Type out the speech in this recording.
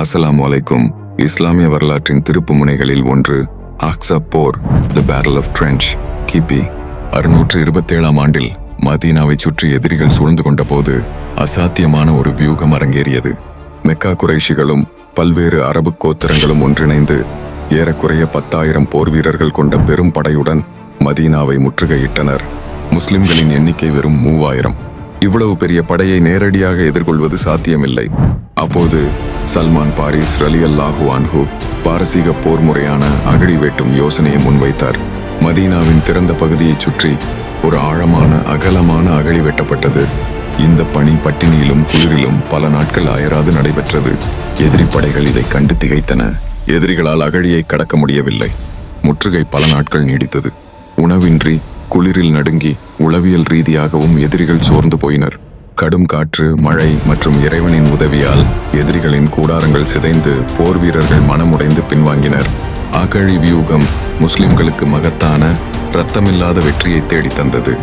அஸ்லாம் அலைக்கும். இஸ்லாமிய வரலாற்றின் திருப்பு முனைகளில் ஒன்று அக்ஸா போர் தி பேரல் ஆஃப் ட்ரென்ச் கிபி. அறுநூற்று இருபத்தேழாம் ஆண்டில் மதீனாவை சுற்றி எதிரிகள் சூழ்ந்து கொண்டபோது அசாத்தியமான ஒரு வியூகம் அரங்கேறியது. மெக்கா குறைஷிகளும் பல்வேறு அரபு கோத்திரங்களும் ஒன்றிணைந்து ஏறக்குறைய பத்தாயிரம் போர் வீரர்கள் கொண்ட பெரும் படையுடன் மதீனாவை முற்றுகையிட்டனர். முஸ்லிம்களின் எண்ணிக்கை வெறும் மூவாயிரம். இவ்வளவு பெரிய படையை நேரடியாக எதிர்கொள்வது சாத்தியமில்லை. அப்போது சல்மான் பாரிஸ் ரலி அல்லாஹு அன்ஹு பாரசீக போர் முறையான அகழி வெட்டும் யோசனையை முன்வைத்தார். மதீனாவின் திறந்த பகுதியைச் சுற்றி ஒரு ஆழமான அகலமான அகழி வெட்டப்பட்டது. இந்த பணி பட்டினியிலும் குளிரிலும் பல நாட்கள் அயராது நடைபெற்றது. எதிரி படைகள் இதை கண்டு திகைத்தன. எதிரிகளால் அகழியை கடக்க முடியவில்லை. முற்றுகை பல நாட்கள் நீடித்தது. உணவின்றி குளிரில் நடுங்கி உளவியல் ரீதியாகவும் எதிரிகள் சோர்ந்து போயினர். கடும் காற்று மழை மற்றும் இறைவனின் உதவியால் எதிரிகளின் கூடாரங்கள் சிதைந்து போர் வீரர்கள் மனமுடைந்து பின்வாங்கினர். அகழி வியூகம் முஸ்லிம்களுக்கு மகத்தான இரத்தமில்லாத வெற்றியை தேடித் தந்தது.